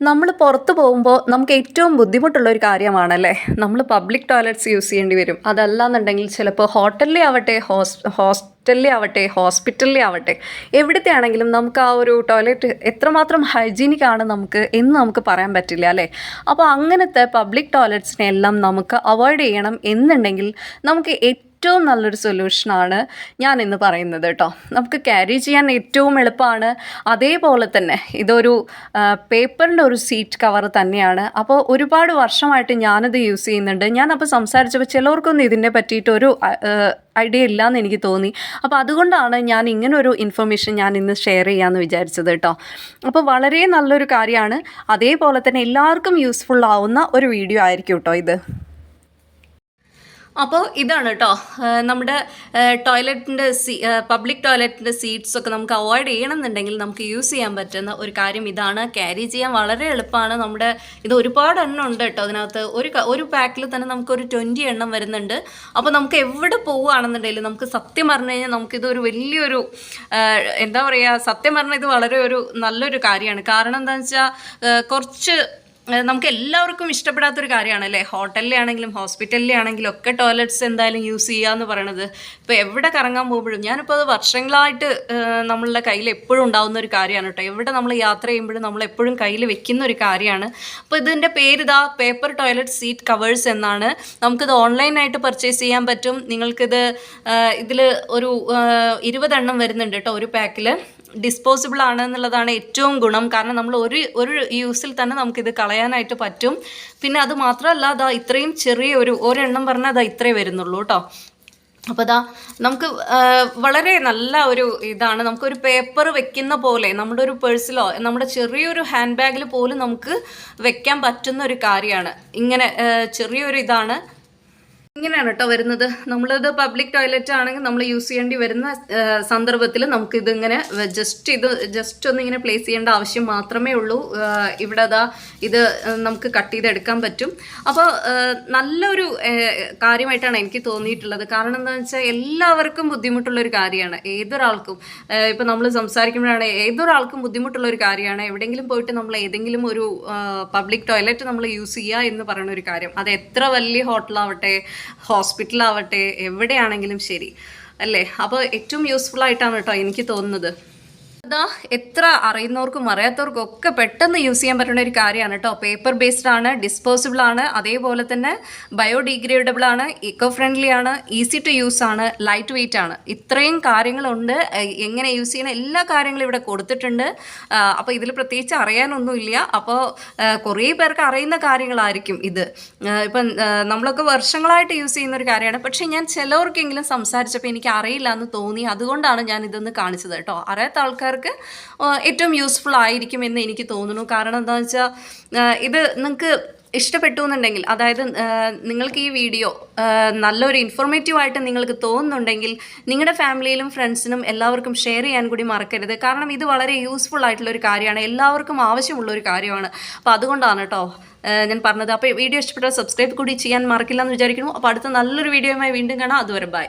നമ്മൾ പുറത്ത് പോകുമ്പോൾ നമുക്ക് ഏറ്റവും ബുദ്ധിമുട്ടുള്ള ഒരു കാര്യമാണല്ലേ? നമ്മൾ പബ്ലിക് ടോയ്ലറ്റ്സ് യൂസ് ചെയ്യേണ്ടി വരും. അതല്ലാന്നുണ്ടെങ്കിൽ ചിലപ്പോൾ ഹോട്ടലിലേ ആവട്ടെ ഹോസ് ഹോസ്റ്റലിലെ ആവട്ടെ ഹോസ്പിറ്റലിലെ ആവട്ടെ എവിടുത്തെ ആണെങ്കിലും നമുക്ക് ആ ഒരു ടോയ്ലറ്റ് എത്രമാത്രം ഹൈജീനിക് ആണ് നമുക്ക് എന്ന് നമുക്ക് പറയാൻ പറ്റില്ല അല്ലേ? അപ്പോൾ അങ്ങനത്തെ പബ്ലിക് ടോയ്ലറ്റ്സിനെ എല്ലാം നമുക്ക് അവോയ്ഡ് ചെയ്യണം എന്നുണ്ടെങ്കിൽ നമുക്ക് ഏറ്റവും നല്ലൊരു സൊല്യൂഷനാണ് ഞാൻ ഇന്ന് പറയുന്നത് കേട്ടോ. നമുക്ക് ക്യാരി ചെയ്യാൻ ഏറ്റവും എളുപ്പമാണ്. അതേപോലെ തന്നെ ഇതൊരു പേപ്പറിന്റെ ഒരു സീറ്റ് കവർ തന്നെയാണ്. അപ്പോൾ ഒരുപാട് വർഷമായിട്ട് ഞാനിത് യൂസ് ചെയ്യുന്നുണ്ട്. ഞാൻ അപ്പോൾ സംസാരിച്ചപ്പോൾ ചിലവർക്കൊന്നും ഇതിനെ പറ്റിയിട്ടൊരു ഐഡിയ ഇല്ലയെന്ന് എനിക്ക് തോന്നി. അപ്പോൾ അതുകൊണ്ടാണ് ഞാൻ ഇങ്ങനൊരു ഇൻഫർമേഷൻ ഞാൻ ഇന്ന് ഷെയർ ചെയ്യാമെന്ന് വിചാരിച്ചത് കേട്ടോ. അപ്പോൾ വളരെ നല്ലൊരു കാര്യമാണ്. അതേപോലെ തന്നെ എല്ലാവർക്കും യൂസ്ഫുൾ ആവുന്ന ഒരു വീഡിയോ ആയിരിക്കും കേട്ടോ ഇത്. അപ്പോൾ ഇതാണ് കേട്ടോ നമ്മുടെ ടോയ്ലറ്റിന്റെ സീ പബ്ലിക് ടോയ്ലറ്റിന്റെ സീറ്റ്സ് ഒക്കെ നമുക്ക് അവോയ്ഡ് ചെയ്യണമെന്നുണ്ടെങ്കിൽ നമുക്ക് യൂസ് ചെയ്യാൻ പറ്റുന്ന ഒരു കാര്യം ഇതാണ്. ക്യാരി ചെയ്യാൻ വളരെ എളുപ്പമാണ്. നമ്മുടെ ഇത് ഒരുപാട് എണ്ണം ഉണ്ട് കേട്ടോ അതിനകത്ത്. ഒരു ഒരു പാക്കിൽ തന്നെ നമുക്ക് ഒരു ട്വന്റി എണ്ണം വരുന്നുണ്ട്. അപ്പോൾ നമുക്ക് എവിടെ പോവുകയാണെന്നുണ്ടെങ്കിലും നമുക്ക് സത്യം പറഞ്ഞു കഴിഞ്ഞാൽ നമുക്കിതൊരു വലിയൊരു എന്താ പറയുക സത്യം പറഞ്ഞാൽ ഇത് വളരെ ഒരു നല്ലൊരു കാര്യമാണ്. കാരണം എന്താണെന്ന് വെച്ചാൽ കുറച്ച് നമുക്ക് എല്ലാവർക്കും ഇഷ്ടപ്പെടാത്തൊരു കാര്യമാണ് അല്ലേ? ഹോട്ടലിലെ ആണെങ്കിലും ഹോസ്പിറ്റലിലെ ആണെങ്കിലും ഒക്കെ ടോയ്ലറ്റ്സ് എന്തായാലും യൂസ് ചെയ്യുക എന്ന് പറയണത്. ഇപ്പോൾ എവിടെ കറങ്ങാൻ പോകുമ്പോഴും ഞാനിപ്പോൾ അത് വർഷങ്ങളായിട്ട് നമ്മളുടെ കയ്യിൽ എപ്പോഴും ഉണ്ടാകുന്ന ഒരു കാര്യമാണ് കേട്ടോ. എവിടെ നമ്മൾ യാത്ര ചെയ്യുമ്പോഴും നമ്മൾ എപ്പോഴും കയ്യിൽ വെക്കുന്ന ഒരു കാര്യമാണ്. അപ്പോൾ ഇതിന്റെ പേര് ഇതാ പേപ്പർ ടോയ്ലറ്റ് സീറ്റ് കവേഴ്സ് എന്നാണ്. നമുക്കിത് ഓൺലൈനായിട്ട് പർച്ചേസ് ചെയ്യാൻ പറ്റും. നിങ്ങൾക്കിത് ഇതിൽ ഒരു ഇരുപതെണ്ണം വരുന്നുണ്ട് കേട്ടോ ഒരു പാക്കിൽ ഡിസ്പോസിബിൾ ആണ് എന്നുള്ളതാണ് ഏറ്റവും ഗുണം. കാരണം നമ്മൾ ഒരു ഒരു യൂസിൽ തന്നെ നമുക്കിത് കളയാനായിട്ട് പറ്റും. പിന്നെ അത് മാത്രമല്ല അതാ ഇത്രയും ചെറിയ ഒരു ഒരെണ്ണം പറഞ്ഞാൽ അതാ ഇത്രേ വരുന്നുള്ളൂ കേട്ടോ. അപ്പോൾ അതാ നമുക്ക് വളരെ നല്ല ഒരു ഇതാണ്. നമുക്കൊരു പേപ്പർ വെക്കുന്ന പോലെ നമ്മുടെ ഒരു പേഴ്സിലോ നമ്മുടെ ചെറിയൊരു ഹാൻഡ് ബാഗിൽ പോലും നമുക്ക് വെക്കാൻ പറ്റുന്ന ഒരു കാര്യമാണ്. ഇങ്ങനെ ചെറിയൊരു ഇതാണ്. ഇങ്ങനെയാണ് കേട്ടോ വരുന്നത്. നമ്മളിത് പബ്ലിക് ടോയ്ലറ്റ് ആണെങ്കിൽ നമ്മൾ യൂസ് ചെയ്യേണ്ടി വരുന്ന സന്ദർഭത്തിൽ നമുക്ക് ഇതിങ്ങനെ ജസ്റ്റ് ഇത് ജസ്റ്റ് ഒന്ന് ഇങ്ങനെ പ്ലേസ് ചെയ്യേണ്ട ആവശ്യം മാത്രമേ ഉള്ളൂ. ഇവിടെ അതാ ഇത് നമുക്ക് കട്ട് ചെയ്തെടുക്കാൻ പറ്റും. അപ്പോൾ നല്ലൊരു കാര്യമായിട്ടാണ് എനിക്ക് തോന്നിയിട്ടുള്ളത്. കാരണം എന്താണെന്ന് വെച്ചാൽ എല്ലാവർക്കും ബുദ്ധിമുട്ടുള്ള ഒരു കാര്യമാണ്. ഏതൊരാൾക്കും ഇപ്പം നമ്മൾ സംസാരിക്കുമ്പോഴാണ് ഏതൊരാൾക്കും ബുദ്ധിമുട്ടുള്ള ഒരു കാര്യമാണ്. എവിടെയെങ്കിലും പോയിട്ട് നമ്മൾ ഏതെങ്കിലും ഒരു പബ്ലിക് ടോയ്ലറ്റ് നമ്മൾ യൂസ് ചെയ്യുക എന്ന് പറയുന്ന ഒരു കാര്യം. അത് എത്ര വലിയ ഹോട്ടലാവട്ടെ ഹോസ്പിറ്റലാവട്ടെ എവിടെയാണെങ്കിലും ശരി. അല്ലേ? അപ്പോൾ ഏറ്റവും യൂസ്ഫുൾ ആയിട്ടാണ് കേട്ടോ എനിക്ക് തോന്നുന്നത്. അതാ എത്ര അറിയുന്നവർക്കും അറിയാത്തവർക്കും ഒക്കെ പെട്ടെന്ന് യൂസ് ചെയ്യാൻ പറ്റുന്ന ഒരു കാര്യമാണ് കേട്ടോ. പേപ്പർ ബേസ്ഡ് ആണ് ഡിസ്പോസിബിൾ ആണ് അതേപോലെ തന്നെ ബയോഡിഗ്രേഡബിൾ ആണ് ഇക്കോ ഫ്രണ്ട്ലി ആണ് ഈസി ടു യൂസ് ആണ് ലൈറ്റ് വെയിറ്റ് ആണ്. ഇത്രയും കാര്യങ്ങളുണ്ട്. എങ്ങനെ യൂസ് ചെയ്യുന്ന എല്ലാ കാര്യങ്ങളും ഇവിടെ കൊടുത്തിട്ടുണ്ട്. അപ്പോൾ ഇതിൽ പ്രത്യേകിച്ച് അറിയാനൊന്നുമില്ല അപ്പോൾ കുറേ പേർക്ക് അറിയുന്ന കാര്യങ്ങളായിരിക്കും ഇത്. ഇപ്പം നമ്മളൊക്കെ വർഷങ്ങളായിട്ട് യൂസ് ചെയ്യുന്ന ഒരു കാര്യമാണ്. പക്ഷേ ഞാൻ ചിലവർക്കെങ്കിലും സംസാരിച്ചപ്പോൾ എനിക്ക് അറിയില്ല എന്ന് തോന്നി. അതുകൊണ്ടാണ് ഞാൻ ഇതൊന്ന് കാണിച്ചത് കേട്ടോ. അറിയാത്ത ആൾക്കാർക്ക് ഏറ്റവും യൂസ്ഫുൾ ആയിരിക്കും എന്ന് എനിക്ക് തോന്നുന്നു. കാരണം എന്താണെന്ന് വെച്ചാൽ ഇത് നിങ്ങൾക്ക് ഇഷ്ടപ്പെട്ടു എന്നുണ്ടെങ്കിൽ അതായത് നിങ്ങൾക്ക് ഈ വീഡിയോ നല്ലൊരു ഇൻഫോർമേറ്റീവ് ആയിട്ട് നിങ്ങൾക്ക് തോന്നുന്നുണ്ടെങ്കിൽ നിങ്ങളുടെ ഫാമിലിയിലും ഫ്രണ്ട്സിനും എല്ലാവർക്കും ഷെയർ ചെയ്യാൻ കൂടി മറക്കരുത്. കാരണം ഇത് വളരെ യൂസ്ഫുൾ ആയിട്ടുള്ള ഒരു കാര്യമാണ്. എല്ലാവർക്കും ആവശ്യമുള്ള ഒരു കാര്യമാണ്. അപ്പോൾ അതുകൊണ്ടാണ് കേട്ടോ ഞാൻ പറഞ്ഞത്. അപ്പോൾ വീഡിയോ ഇഷ്ടപ്പെട്ടാൽ സബ്സ്ക്രൈബ് കൂടി ചെയ്യാൻ മറക്കില്ല എന്ന് വിചാരിക്കുന്നു. അപ്പോൾ അടുത്ത നല്ലൊരു വീഡിയോയുമായി വീണ്ടും കാണാം. അതുവരെ ബൈ